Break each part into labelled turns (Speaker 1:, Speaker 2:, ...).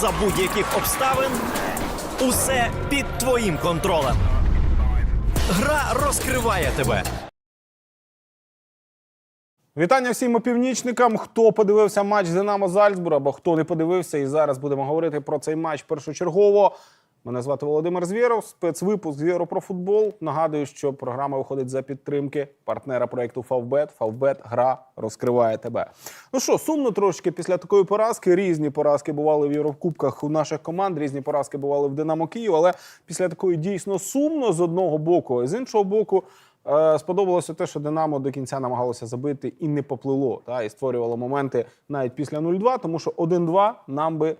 Speaker 1: за будь-яких обставин. Усе під твоїм контролем. Гра розкриває тебе.
Speaker 2: Вітання всім опівнічникам. Хто подивився матч Динамо Зальцбур або хто не подивився, і зараз будемо говорити про цей матч першочергово. Мене звати Володимир Звєров, спецвипуск Звєров про футбол. Нагадую, що програма виходить за підтримки партнера проекту Фавбет. Фавбет гра розкриває тебе. Ну що, сумно трошки після такої поразки. Різні поразки бували в Єврокубках у наших команд, різні поразки бували в Динамо Київ. Але після такої дійсно сумно з одного боку, з іншого боку. Е, Сподобалося те, що Динамо до кінця намагалося забити і не поплило, та, і створювало моменти навіть після 0-2, тому що 1-2 нам би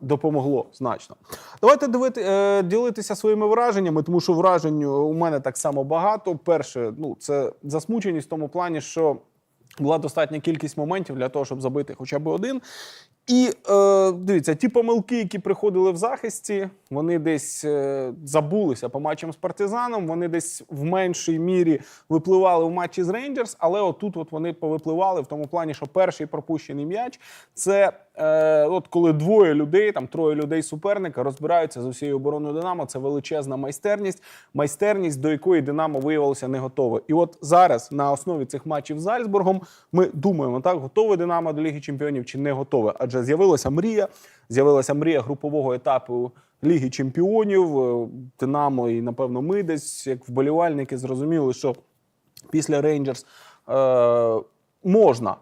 Speaker 2: допомогло значно. Давайте дивити, е, ділитися своїми враженнями, тому що вражень у мене так само багато. Перше, ну, це засмученість в тому плані, що була достатня кількість моментів для того, щоб забити хоча б один. І е, дивіться, ті помилки, які приходили в захисті, вони десь е, забулися по матчам з партизаном. Вони десь в меншій мірі випливали в матчі з Рейнджерс, але отут от вони повипливали в тому плані, що перший пропущений м'яч це е, от коли двоє людей, там троє людей суперника розбираються з усією обороною Динамо. Це величезна майстерність, майстерність, до якої Динамо виявилося не готове. І от зараз на основі цих матчів з Зальцбургом ми думаємо, так готове Динамо до Ліги Чемпіонів чи не готове. Адже з'явилася мрія, з'явилася мрія групового етапу Ліги Чемпіонів. Е, Динамо і напевно ми десь як вболівальники зрозуміли, що після Рейнджерс е, можна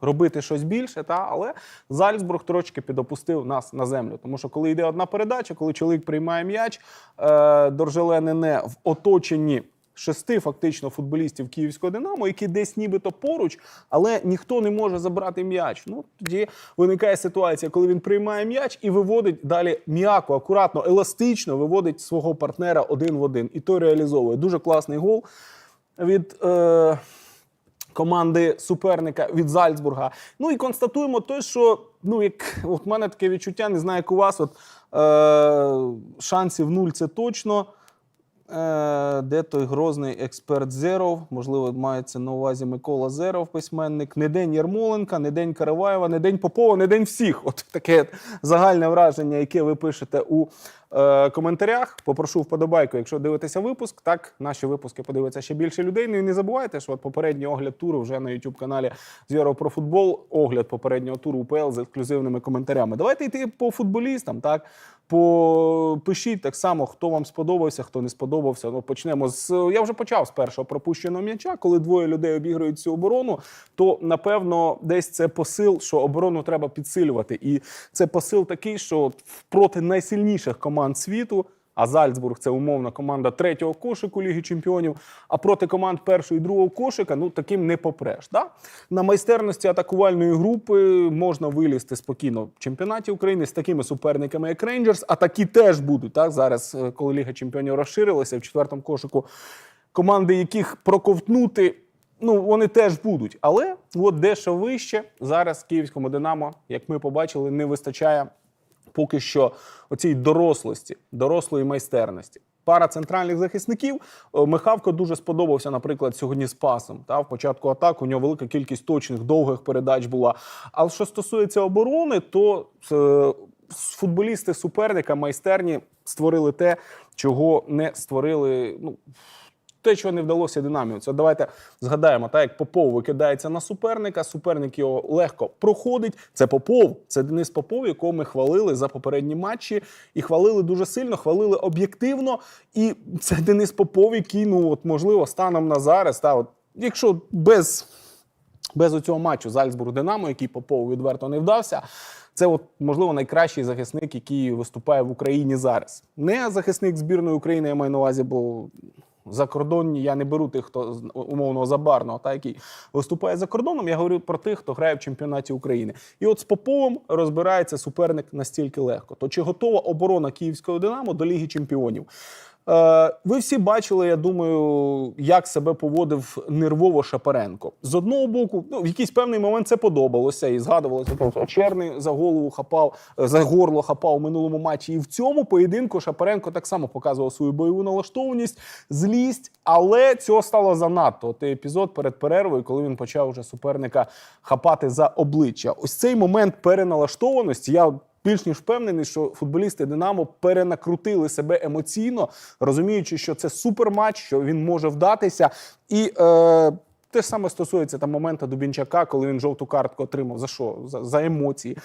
Speaker 2: робити щось більше, та але Зальцбург трошки підопустив нас на землю. Тому що коли йде одна передача, коли чоловік приймає м'яч, е, Доржеле не в оточенні. Шести фактично футболістів київського Динамо, які десь нібито поруч, але ніхто не може забрати м'яч. Ну тоді виникає ситуація, коли він приймає м'яч і виводить далі м'яко, акуратно, еластично виводить свого партнера один в один. І той реалізовує. Дуже класний гол від е, команди суперника від Зальцбурга. Ну і констатуємо те, що ну як от мене таке відчуття, не знаю, як у вас. От е, шансів нуль це точно. Е, де той грозний експерт Зеров? Можливо, мається на увазі Микола Зеров, письменник. Не день Ярмоленка, не день Караваєва, не день Попова, не день всіх. От таке загальне враження, яке ви пишете у е, коментарях. Попрошу вподобайку, якщо дивитеся випуск. Так, наші випуски подивиться ще більше людей. Ну і не забувайте, що от попередній огляд туру вже на youtube каналі Зєров про футбол. Огляд попереднього туру УПЛ з ексклюзивними коментарями. Давайте йти по футболістам, так. Попишіть так само, хто вам сподобався, хто не сподобався. Ну, почнемо з. Я вже почав з першого пропущеного м'яча. Коли двоє людей обіграють цю оборону, то напевно десь це посил, що оборону треба підсилювати. І це посил такий, що проти найсильніших команд світу. А Зальцбург це умовна команда третього кошику Ліги Чемпіонів. А проти команд першого і другого кошика ну таким не попреш. Да? На майстерності атакувальної групи можна вилізти спокійно в чемпіонаті України з такими суперниками, як Рейнджерс. А такі теж будуть. Так? Зараз, е, коли Ліга Чемпіонів розширилася в четвертому кошику, команди, яких проковтнути. Ну, вони теж будуть, але от дещо вище зараз київському Динамо, як ми побачили, не вистачає поки що оцій дорослості, дорослої майстерності. Пара центральних захисників Михавко дуже сподобався, наприклад, сьогодні з пасом. Та в початку атак у нього велика кількість точних довгих передач була. Але що стосується оборони, то е, футболісти суперника майстерні створили те, чого не створили. Ну те, чого не вдалося динамію. Це давайте згадаємо, так як Попов викидається на суперника, суперник його легко проходить. Це Попов, це Денис Попов, якого ми хвалили за попередні матчі, і хвалили дуже сильно, хвалили об'єктивно. І це Денис Попов, який, ну от можливо, станом на зараз, та от, якщо без. Без оцього матчу Зальцбург Динамо, який Попову відверто не вдався. Це, от, можливо, найкращий захисник, який виступає в Україні зараз. Не захисник збірної України, я маю на увазі, бо закордонні я не беру тих, хто з- умовно забарного, та який виступає за кордоном. Я говорю про тих, хто грає в чемпіонаті України. І от з Поповим розбирається суперник настільки легко. То чи готова оборона київського Динамо до Ліги Чемпіонів? Е, ви всі бачили, я думаю, як себе поводив нервово Шапаренко. З одного боку, ну, в якийсь певний момент це подобалося і згадувалося, що Черний за голову хапав, е, за горло хапав у минулому матчі. І в цьому поєдинку Шапаренко так само показував свою бойову налаштованість, злість, але цього стало занадто. Той епізод перед перервою, коли він почав вже суперника хапати за обличчя. Ось цей момент переналаштованості. Я більш ніж впевнений, що футболісти Динамо перенакрутили себе емоційно, розуміючи, що це суперматч, що він може вдатися. І е, те ж саме стосується там моменту Дубінчака, коли він жовту картку отримав. За що? За, за емоції.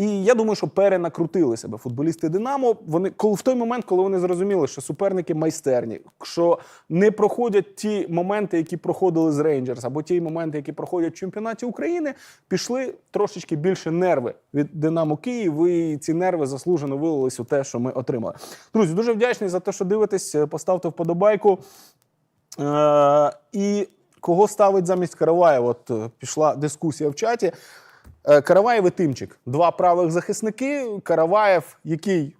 Speaker 2: І я думаю, що перенакрутили себе футболісти Динамо. Вони коли в той момент, коли вони зрозуміли, що суперники майстерні, що не проходять ті моменти, які проходили з Рейнджерс, або ті моменти, які проходять в чемпіонаті України, пішли трошечки більше нерви від Динамо Київ. І ці нерви заслужено вилились у те, що ми отримали. Друзі, дуже вдячний за те, що дивитесь. Поставте вподобайку. Е, і кого ставить замість Караваєва? От е, пішла дискусія в чаті. Е, Караваєв і Тимчик. Два правих захисники. Караваєв, який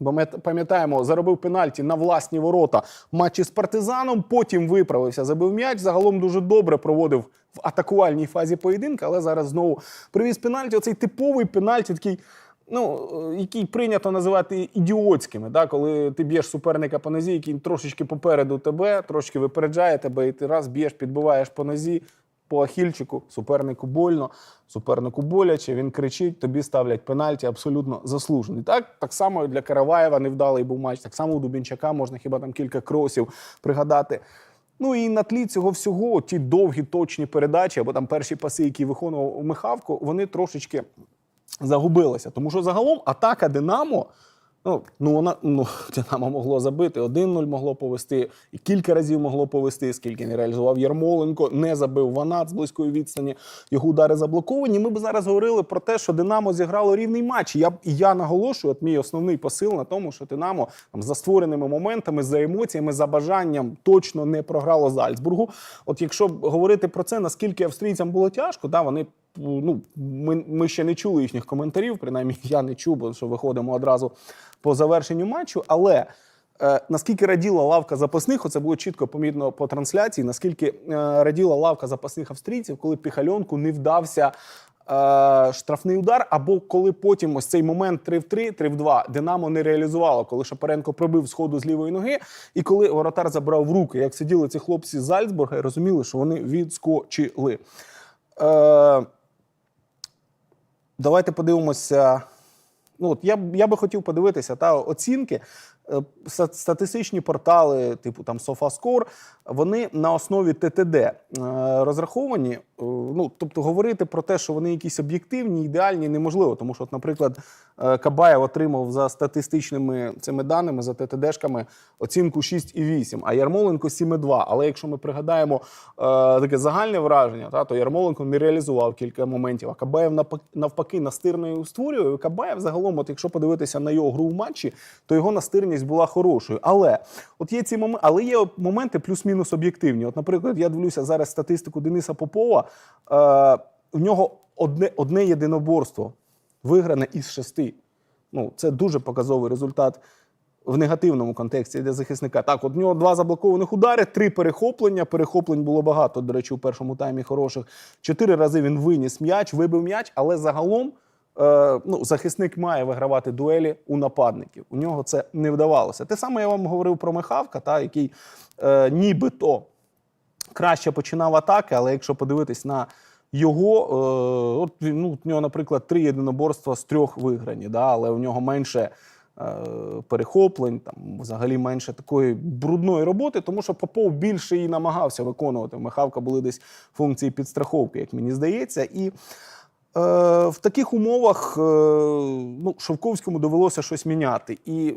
Speaker 2: пам'ят- пам'ятаємо, заробив пенальті на власні ворота матчі з партизаном. Потім виправився, забив м'яч. Загалом дуже добре проводив в атакувальній фазі поєдинка, але зараз знову привіз пенальті. Оцей типовий пенальті, такий. Ну, е, який прийнято називати ідіотськими, да? коли ти б'єш суперника по нозі, який трошечки попереду тебе, трошки випереджає тебе, і ти раз б'єш, підбиваєш по нозі, по ахільчику, супернику больно, супернику боляче, він кричить, тобі ставлять пенальті, абсолютно заслужений. Так, так само для Караваєва невдалий був матч, так само у Дубінчака можна хіба там кілька кросів пригадати. Ну і на тлі цього всього, ті довгі точні передачі, або там перші паси, які виконував Михавко, вони трошечки загубилася. Тому що загалом атака Динамо. Ну, ну вона ну, Динамо могло забити, 1-0 могло повести, і кілька разів могло повести, скільки не реалізував Ярмоленко, не забив Ванат з близької відстані, його удари заблоковані. Ми б зараз говорили про те, що Динамо зіграло рівний матч. Я, і я наголошую, от мій основний посил на тому, що Динамо там, за створеними моментами, за емоціями, за бажанням точно не програло Зальцбургу. От якщо говорити про це, наскільки австрійцям було тяжко, да, вони ну, ми, ми ще не чули їхніх коментарів, принаймні я не чув, бо що виходимо одразу по завершенню матчу. Але е, наскільки раділа лавка запасних, оце було чітко помітно по трансляції, наскільки е, раділа лавка запасних австрійців, коли Піхальонку не вдався. е, Штрафний удар, або коли потім ось цей момент 3 в 3, 3 в 2 Динамо не реалізувало, коли Шапаренко пробив сходу з лівої ноги, і коли воротар забрав в руки, як сиділи ці хлопці з Зальцбурга і розуміли, що вони відскочили. Е, Давайте подивимося. Ну, от я, я би хотів подивитися та оцінки. Е, ста- Статистичні портали, типу там SofaScore, вони на основі ТТД е, розраховані. Е, Ну, тобто, говорити про те, що вони якісь об'єктивні, ідеальні, неможливо. Тому що, от, наприклад, Кабаєв отримав за статистичними цими даними, за ТТДшками, оцінку 6,8, а Ярмоленко 7,2. Але якщо ми пригадаємо таке загальне враження, та, то Ярмоленко не реалізував кілька моментів, а Кабаєв навпаки настирною створює. Кабаєв загалом, от якщо подивитися на його гру в матчі, то його настирність була хорошою. Але от є ці моменти, але є моменти плюс-мінус об'єктивні. От, наприклад, я дивлюся зараз статистику Дениса Попова. Е, в нього одне, одне єдиноборство вигране із шести. Ну, це дуже показовий результат в негативному контексті для захисника. Так, от в нього два заблокованих удари, три перехоплення. Перехоплень було багато, до речі, у першому таймі хороших. Чотири рази він виніс м'яч, вибив м'яч, але загалом ну, захисник має вигравати дуелі у нападників. У нього це не вдавалося. Те саме я вам говорив про Михавка, та, який е, нібито краще починав атаки, але якщо подивитись на його, е, от ну, в нього, наприклад, три єдиноборства з трьох виграні, да, але у нього менше е, перехоплень, там взагалі менше такої брудної роботи, тому що Попов більше і намагався виконувати. У Михавка були десь функції підстраховки, як мені здається. І е, в таких умовах е, ну, Шовковському довелося щось міняти. І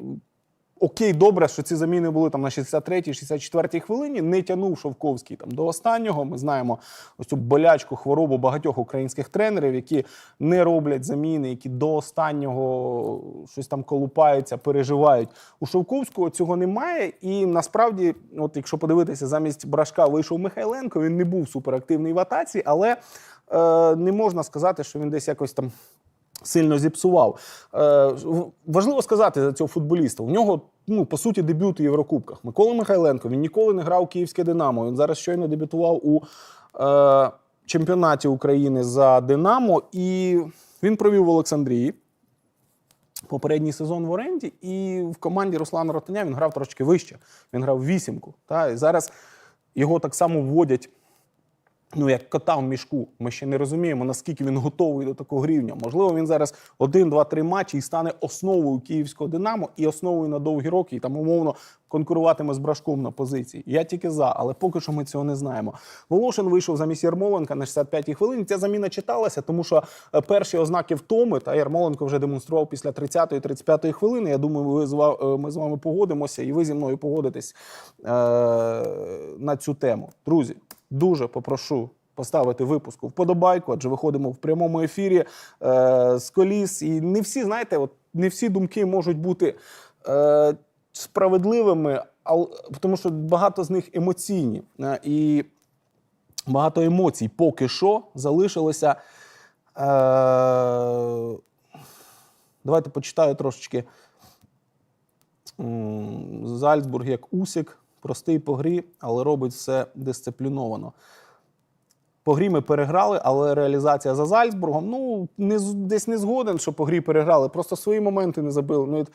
Speaker 2: окей, добре, що ці заміни були там на 63-й, 64-й хвилині. Не тягнув Шовковський там до останнього. Ми знаємо ось цю болячку хворобу багатьох українських тренерів, які не роблять заміни, які до останнього щось там колупаються, переживають. У Шовковського цього немає. І насправді, от якщо подивитися, замість брашка вийшов Михайленко. Він не був суперактивний в атаці, але е, не можна сказати, що він десь якось там сильно зіпсував. Е, важливо сказати за цього футболіста. У нього, ну, по суті, дебют у Єврокубках. Микола Михайленко він ніколи не грав у Київське Динамо. Він зараз щойно дебютував у е, чемпіонаті України за Динамо, і він провів в Олександрії. Попередній сезон в оренді, і в команді Руслана Ротаня він грав трошки вище. Він грав вісімку. Та? І зараз його так само вводять ну, як кота в мішку. Ми ще не розуміємо, наскільки він готовий до такого рівня. Можливо, він зараз один, два, три матчі і стане основою київського Динамо і основою на довгі роки, і там умовно конкуруватиме з брашком на позиції. Я тільки за, але поки що ми цього не знаємо. Волошин вийшов замість Ярмоленка на 65-й хвилині. Ця заміна читалася, тому що е, перші ознаки втоми та Ярмоленко вже демонстрував після 30-ї, 35-ї хвилини. Я думаю, ви е, ми з вами погодимося, і ви зі мною погодитесь е- на цю тему. Друзі, дуже попрошу. Поставити випуску вподобайку, адже виходимо в прямому ефірі е, з коліс. І не всі, знаєте, от не всі думки можуть бути е, справедливими, ал, тому що багато з них емоційні. Е, і багато емоцій поки що залишилося. Е, давайте почитаю трошечки. Зальцбург як Усік, простий по грі, але робить все дисципліновано. По грі ми переграли, але реалізація за Зальцбургом. Ну, не, десь не згоден, що по грі переграли. Просто свої моменти не забили. Ну,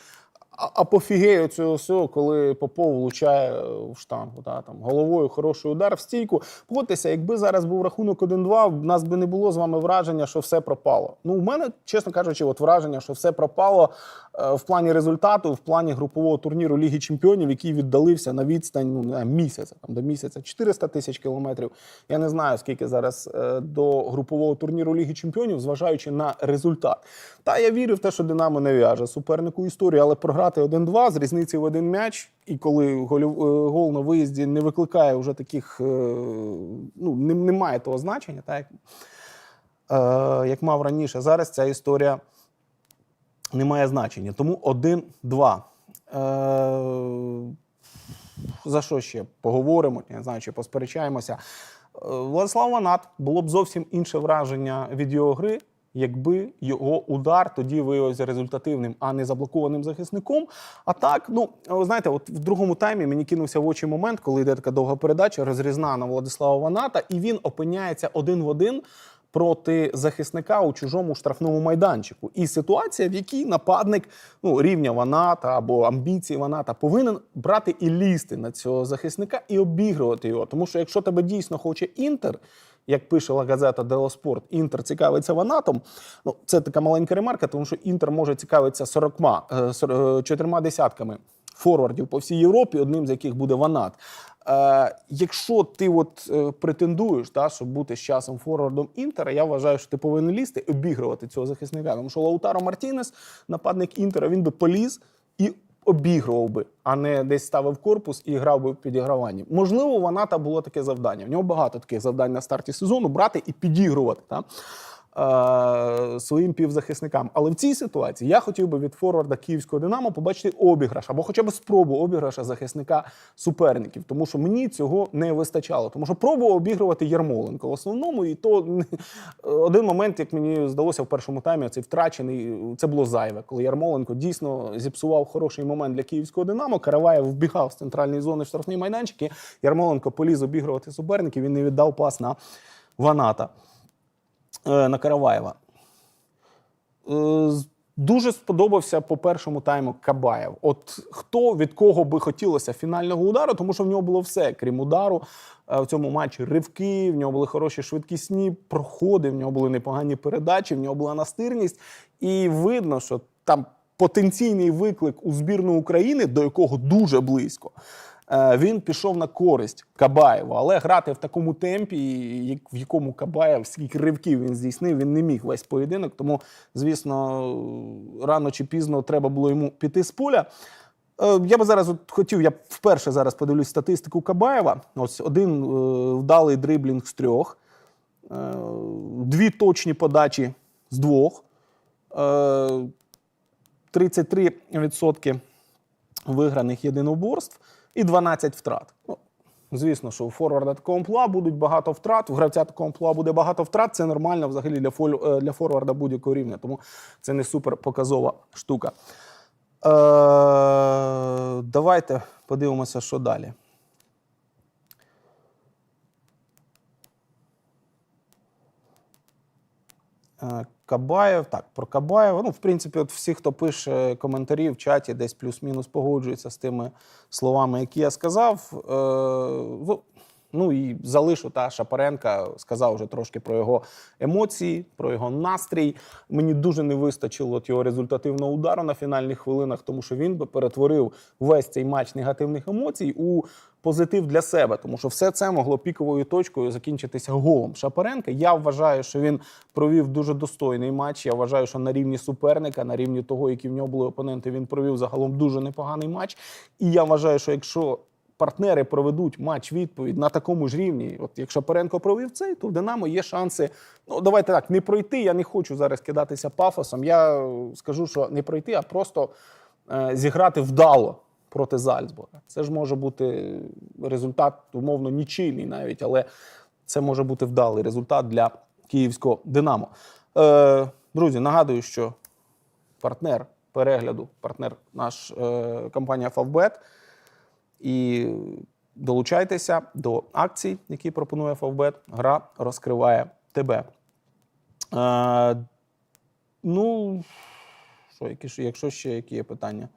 Speaker 2: апофігею цього всього, коли Попов влучає е, в штангу. Та, там, головою хороший удар в стійку. Погодьтеся, якби зараз був рахунок 1-2, в нас би не було з вами враження, що все пропало. Ну, у мене, чесно кажучи, от враження, що все пропало е, в плані результату, в плані групового турніру Ліги Чемпіонів, який віддалився на відстань ну, не місяця, там, до місяця 400 тисяч кілометрів. Я не знаю, скільки зараз е, до групового турніру Ліги Чемпіонів, зважаючи на результат. Та я вірю в те, що Динамо не в'яже супернику історію, але програти 1-2 з різницею в один м'яч, і коли е, гол на виїзді не викликає вже таких, е, ну, немає того значення, так, як, е, як мав раніше. Зараз ця історія не має значення. Тому 1-2. Е, за що ще поговоримо? Не знаю, чи посперечаємося. Владислав Ванат було б зовсім інше враження від його гри, якби його удар тоді виявився результативним, а не заблокованим захисником. А так, ну знаєте, от в другому таймі мені кинувся в очі момент, коли йде така довга передача, розрізна на Владислава Ваната, і він опиняється один в один проти захисника у чужому штрафному майданчику. І ситуація, в якій нападник ну, рівня Ваната або амбіції Ваната повинен брати і лізти на цього захисника і обігрувати його. Тому що якщо тебе дійсно хоче інтер. Як пише Газета Дело Спорт, Інтер цікавиться ванатом. Ну, це така маленька ремарка, тому що Інтер може цікавитися 40, е, е, чотирма десятками форвардів по всій Європі, одним з яких буде ванат. Е, якщо ти от е, претендуєш, та, щоб бути з часом форвардом Інтера, я вважаю, що ти повинен лізти обігрувати цього захисника. Тому що Лаутаро Мартінес, нападник Інтера, він би поліз і обігрував би, а не десь ставив корпус і грав би в підіграванні. Можливо, вона та було таке завдання. В нього багато таких завдань на старті сезону брати і підігрувати. Та? Е, Своїм півзахисникам. Але в цій ситуації я хотів би від форварда київського Динамо побачити обіграш або хоча б спробу обіграша захисника суперників, тому що мені цього не вистачало. Тому що пробував обігрувати Ярмоленко в основному, і то один момент, як мені здалося в першому таймі, цей втрачений, це було зайве, коли Ярмоленко дійсно зіпсував хороший момент для київського Динамо. Караваєв вбігав з центральної зони в штрафний майданчик. і Ярмоленко поліз обігрувати суперників. Він не віддав пас на Ваната на Караваєва. Е, Дуже сподобався по першому тайму Кабаєв. От хто від кого би хотілося фінального удару, тому що в нього було все, крім удару. Е, В цьому матчі ривки, в нього були хороші швидкісні проходи, в нього були непогані передачі, в нього була настирність. І видно, що там потенційний виклик у збірну України, до якого дуже близько. Е, Він пішов на користь Кабаєва, але грати в такому темпі, в якому Кабаєв, скільки ривків він здійснив, він не міг весь поєдинок. Тому, звісно, рано чи пізно треба було йому піти з поля. Е, Я би зараз от хотів, я вперше зараз подивлюсь статистику Кабаєва. Ось один е, вдалий дриблінг з трьох, дві точні подачі з двох, е, 33% виграних єдиноборств і 12 втрат. Ну, звісно, що у форварда такого амплуа будуть багато втрат, у гравця такого амплуа буде багато втрат. Це нормально взагалі для, фоль- е, для форварда будь-якого рівня, тому це не супер показова штука. Е, давайте подивимося, що далі. Кабаєв, так, про Кабаєва. Ну, в принципі, от всі, хто пише коментарі в чаті, десь плюс-мінус погоджуються з тими словами, які я сказав. Е, ну, і залишу та Шапаренка, сказав вже трошки про його емоції, про його настрій. Мені дуже не вистачило от його результативного удару на фінальних хвилинах, тому що він би перетворив весь цей матч негативних емоцій у позитив для себе, тому що все це могло піковою точкою закінчитися голом Шапаренка. Я вважаю, що він провів дуже достойний матч. Я вважаю, що на рівні суперника, на рівні того, які в нього були опоненти, він провів загалом дуже непоганий матч. І я вважаю, що якщо партнери проведуть матч відповідь на такому ж рівні. От якщо Перенко провів цей, то в Динамо є шанси. Ну давайте так, не пройти. Я не хочу зараз кидатися пафосом. Я е, скажу, що не пройти, а просто е, зіграти вдало проти Зальцбурга. Це ж може бути результат, умовно, нічийний навіть, але це може бути вдалий результат для київського Динамо. Е, друзі, нагадую, що партнер перегляду, партнер наш е, компанія Favbet. І долучайтеся до акцій, які пропонує Favbet. Гра розкриває тебе. Е, ну, що, які, якщо ще які є питання?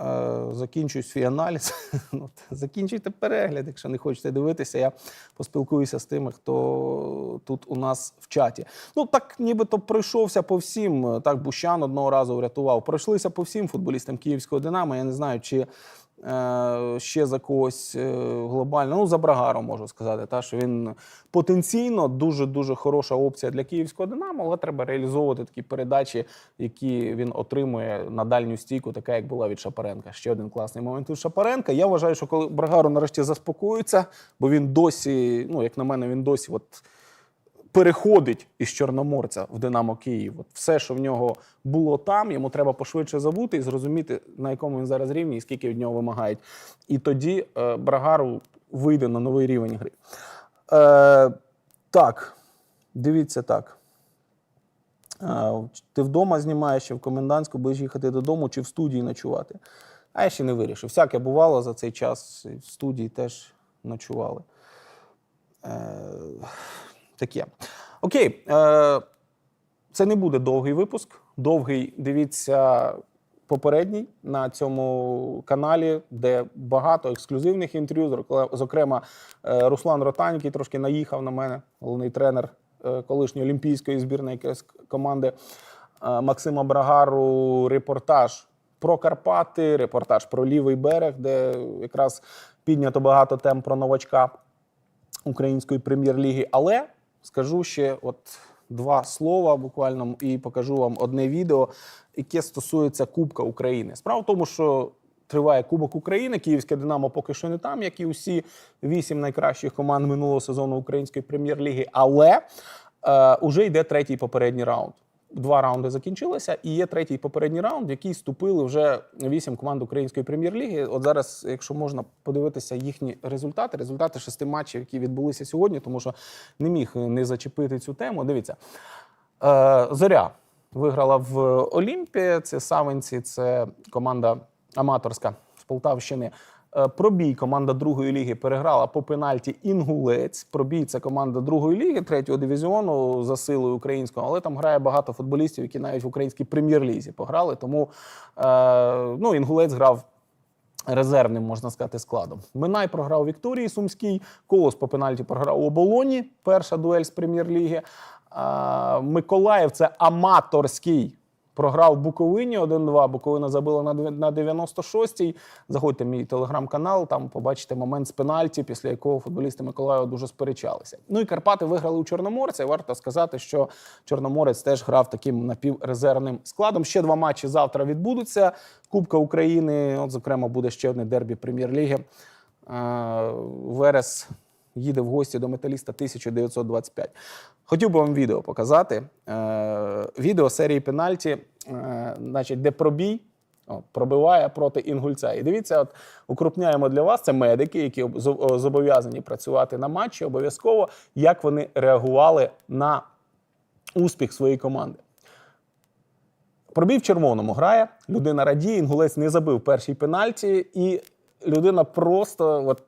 Speaker 2: Е, закінчую свій аналіз. Ну, Закінчуйте перегляд, якщо не хочете дивитися. Я поспілкуюся з тими, хто тут у нас в чаті. Ну так нібито пройшовся по всім. Так Бущан одного разу врятував. Пройшлися по всім футболістам київського Динамо. Я не знаю, чи ще за когось е, глобально. Ну, за Брагару можу сказати, та, що він потенційно дуже дуже хороша опція для київського Динамо, але треба реалізовувати такі передачі, які він отримує на дальню стійку, така як була від Шапаренка. Ще один класний момент від Шапаренка. Я вважаю, що коли Брагару нарешті заспокоїться, бо він досі, ну як на мене, він досі от переходить із Чорноморця в Динамо Київ. От все, що в нього було там, йому треба пошвидше забути і зрозуміти, на якому він зараз рівні і скільки від нього вимагають. І тоді е, Брагару вийде на новий рівень гри. Е, так, дивіться так. Е, ти вдома знімаєш чи в комендантську, будеш їхати додому чи в студії ночувати. А я ще не вирішив. Всяке бувало за цей час. В студії теж ночували. Е, таке. Окей. Е, це не буде довгий випуск. Довгий дивіться попередній на цьому каналі, де багато ексклюзивних інтерв'ю. Зокрема- е, Руслан Ротань, який трошки наїхав на мене, головний тренер е, колишньої олімпійської збірної команди е, Максима Брагару. Репортаж про Карпати, репортаж про лівий берег, де якраз піднято багато тем про новачка української прем'єр-ліги. Але скажу ще от два слова буквально і покажу вам одне відео, яке стосується Кубка України. Справа в тому, що триває Кубок України. Київське Динамо поки що не там, як і усі вісім найкращих команд минулого сезону української прем'єр-ліги. Але е, уже йде третій попередній раунд. Два раунди закінчилися, і є третій попередній раунд, в який вступили вже вісім команд української прем'єр-ліги. От зараз, якщо можна подивитися їхні результати, результати шести матчів, які відбулися сьогодні, тому що не міг не зачепити цю тему. Дивіться, е, зоря виграла в Олімпі. Це Савинці, це команда аматорська з Полтавщини. Е, Пробій команда другої ліги переграла по пенальті Інгулець. Пробій це команда другої ліги, третього дивізіону за силою українського, але там грає багато футболістів, які навіть в українській прем'єр-лізі пограли. Тому е, ну, Інгулець грав резервним, можна сказати, складом. Минай програв Вікторії Сумській, Колос по пенальті програв у Оболоні. Перша дуель з прем'єр-ліги. Миколаїв це аматорський. Програв Буковині 1-2. Буковина забила на дві- на 96-й. Заходьте в мій телеграм-канал, там побачите момент з пенальті, після якого футболісти Миколаєва дуже сперечалися. Ну і Карпати виграли у Чорноморця. Варто сказати, що Чорноморець теж грав таким напіврезервним складом. Ще два матчі завтра відбудуться. Кубка України. От, зокрема, буде ще одне дербі прем'єр-ліги. Е, Верес їде в гості до металіста 1925. Хотів би вам відео показати. Е, відео серії пенальті, е, значить, де пробій. Пробиває проти інгульця. І дивіться, от укрупняємо для вас це медики, які зобов'язані працювати на матчі обов'язково, як вони реагували на успіх своєї команди. Пробій в червоному грає, людина радіє, інгулець не забив перший пенальті, і людина просто от,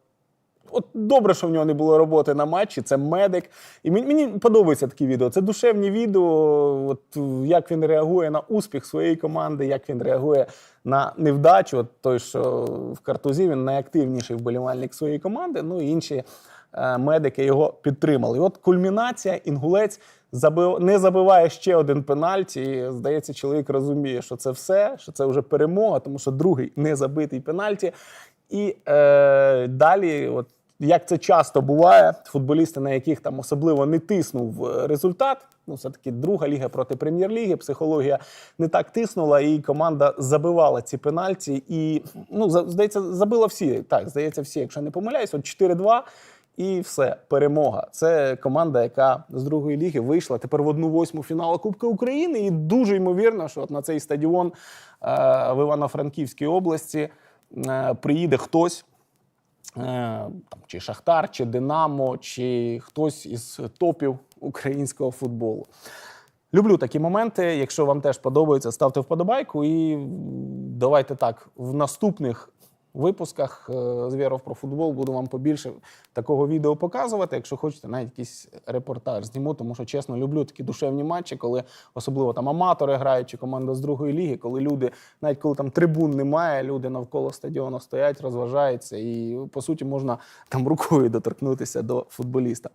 Speaker 2: От добре, що в нього не було роботи на матчі. Це медик. І мені, мені подобається такі відео. Це душевні відео. От як він реагує на успіх своєї команди, як він реагує на невдачу. От той, що в картузі, він найактивніший вболівальник своєї команди. Ну і інші е, медики його підтримали. І от кульмінація, інгулець забив, не забиває ще один пенальті. І, здається, чоловік розуміє, що це все, що це вже перемога, тому що другий не забитий пенальті. І е, далі, от як це часто буває, футболісти, на яких там особливо не тиснув е, результат. Ну, все-таки друга ліга проти прем'єр-ліги, психологія не так тиснула, і команда забивала ці пенальті. І ну, здається, забила всі. Так, здається, всі, якщо не помиляюсь, от 4-2. І все, перемога. Це команда, яка з другої ліги вийшла тепер в одну восьму фіналу Кубка України. І дуже ймовірно, що от на цей стадіон е, в Івано-Франківській області е, приїде хтось. Е, Там, чи Шахтар, чи Динамо, чи хтось із топів українського футболу. Люблю такі моменти. Якщо вам теж подобається, ставте вподобайку. І давайте так, в наступних випусках е, з Віров про футбол буду вам побільше такого відео показувати. Якщо хочете, навіть якийсь репортаж зніму, тому що чесно люблю такі душевні матчі, коли особливо там аматори грають чи команда з другої ліги, коли люди, навіть коли там трибун немає, люди навколо стадіону стоять, розважаються, і по суті можна там рукою доторкнутися до футболіста.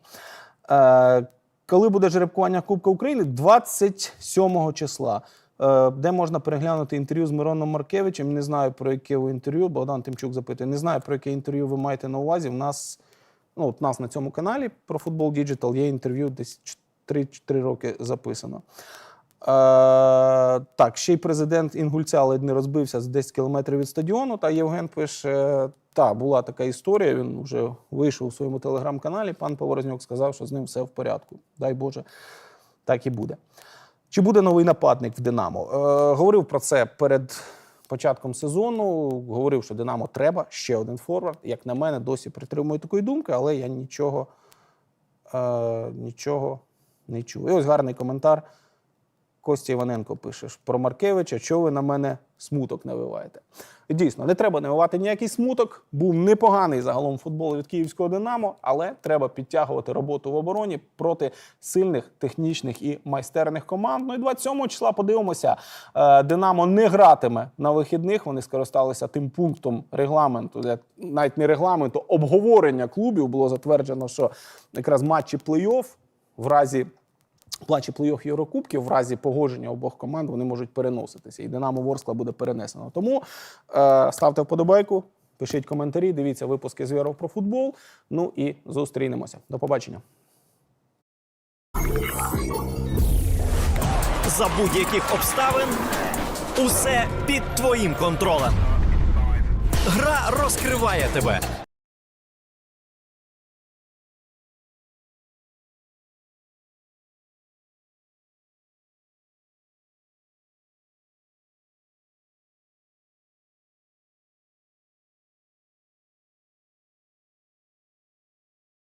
Speaker 2: Е, коли буде жеребкування Кубка України? 27 числа. Е, Де можна переглянути інтерв'ю з Мироном Маркевичем. Не знаю, про яке ви інтерв'ю. Богдан Тимчук запитує. Не знаю, про яке інтерв'ю ви маєте на увазі. У нас, ну, от нас на цьому каналі про футбол Діджитал є інтерв'ю десь 3-4 роки записано. Е, так, ще й президент Інгульця ледь не розбився з 10 кілометрів від стадіону. Та Євген пише: та була така історія. Він вже вийшов у своєму телеграм-каналі. Пан Поворознюк сказав, що з ним все в порядку. Дай Боже, так і буде. Чи буде новий нападник в Динамо? Е, говорив про це перед початком сезону. Говорив, що Динамо треба ще один форвард. Як на мене, досі притримую такої думки, але я нічого, е, нічого не чую. І ось гарний коментар. Костя Іваненко пише про Маркевича, що ви на мене смуток навиваєте. Дійсно, не треба навивати ніякий смуток. Був непоганий загалом футбол від київського Динамо, але треба підтягувати роботу в обороні проти сильних технічних і майстерних команд. Ну і 27 числа подивимося. Е, Динамо не гратиме на вихідних. Вони скористалися тим пунктом регламенту, навіть не регламенту, обговорення клубів було затверджено, що якраз матчі плей-офф в разі плачі плей-офф Єврокубків в разі погодження обох команд вони можуть переноситися. І Динамо Ворскла буде перенесено. Тому е, ставте вподобайку, пишіть коментарі, дивіться випуски з про футбол. Ну і зустрінемося. До побачення.
Speaker 1: За будь-яких обставин усе під твоїм контролем. Гра розкриває тебе.